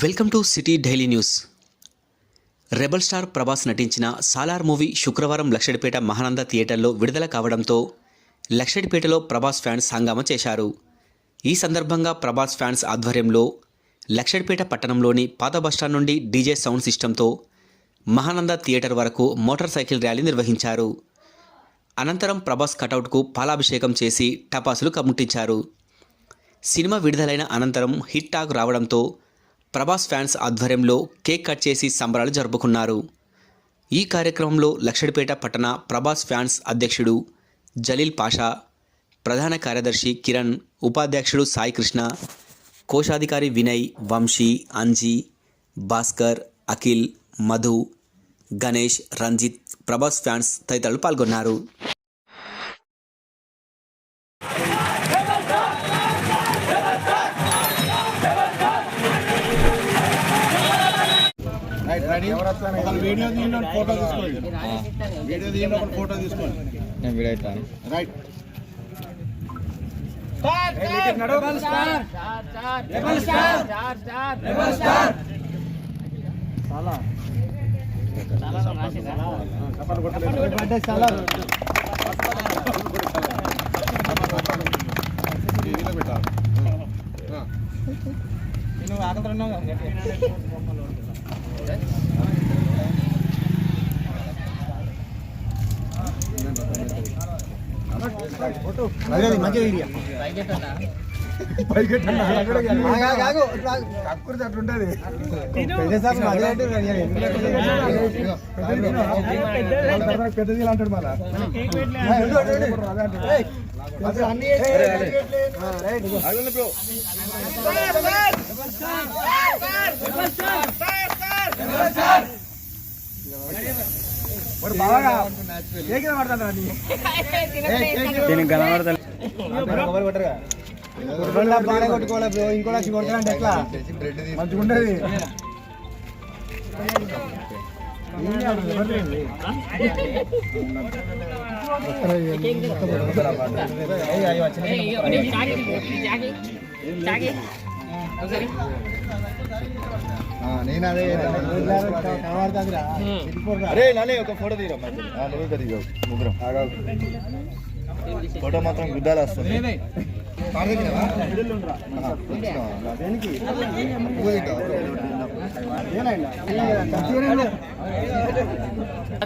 Welcome to city daily news. Rebel star Prabhas నటించిన Salaar movie శుక్రవారం లక్షడిపేట మహానంద థియేటర్లో విడుదల కావడంతో లక్షడిపేటలో ప్రభాస్ ఫ్యాన్స్ హంగామా చేశారు. ఈ సందర్భంగా ప్రభాస్ ఫ్యాన్స్ ఆధ్వర్యంలో లక్షడిపేట పట్టణంలోని పాత బస్టాండ్ నుండి డీజే సౌండ్ సిస్టంతో మహానంద థియేటర్ వరకు మోటార్ సైకిల్ ర్యాలీ నిర్వహించారు. అనంతరం ప్రభాస్ కటౌట్కు పాలాభిషేకం చేసి టపాసులు కమ్ముట్టించారు సినిమా విడుదలైన అనంతరం హిట్ టాక్ రావడంతో ప్రభాస్ ఫ్యాన్స్ ఆధ్వర్యంలో కేక్ కట్ చేసి సంబరాలు జరుపుకున్నారు. ఈ కార్యక్రమంలో లక్షడిపేట పట్టణ ప్రభాస్ ఫ్యాన్స్ అధ్యక్షుడు జలీల్ పాషా ప్రధాన కార్యదర్శి కిరణ్ ఉపాధ్యక్షుడు సాయి కృష్ణ కోశాధికారి వినయ్ వంశీ అంజీ భాస్కర్ అఖిల్ మధు గణేష్ రంజిత్ ప్రభాస్ ఫ్యాన్స్ తదితరులు పాల్గొన్నారు. వీడియో తీయండి ఫోటో తీసుకోండి వీడియో తీయండి ఒక ఫోటో తీసుకోండి నేను వీడియో ఇస్తాను రైట్ పెట్టాలి పెద్దది అంటాడు మళ్ళా. దీనికి కనబడతా బాగా కొట్టుకోవాలి బ్రో ఇంకో లక్ష కొడతారంటే ఎట్లా మంచిగా ఉండేది నేను అదే అరే నానే ఒక ఫోటో తీరా నువ్వు దిగా ముగ్గురం. ఫోటో మాత్రం గుద్దాలు వస్తుంది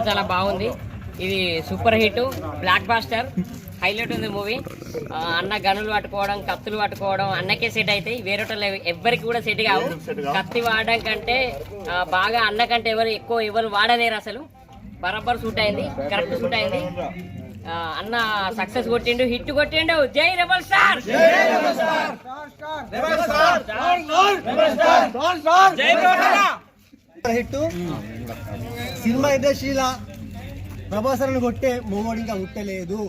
చాలా బాగుంది. ఇది super hit blockbuster. Highlight ఉంది మూవీ. అన్న గనులు పట్టుకోవడం కత్తులు పట్టుకోవడం అన్నకే సెట్ అవుతాయి వేరే ఎవ్వరికి కూడా సెట్ కావు. కత్తి వాడడం కంటే బాగా అన్న కంటే ఎవరు ఎక్కువ ఎవరు వాడలేరు అసలు. బరాబర్ సూట్ అయింది కరెక్ట్ సూట్ అయింది. అన్న సక్సెస్ కొట్టిండు హిట్ కొట్టిండు. జై రెబల్ స్టార్ హిట్ సినిమా ఇండస్ట్రీలో ప్రభాసరను కొట్టే మూవోడు ఇంకా ఉట్టలేదు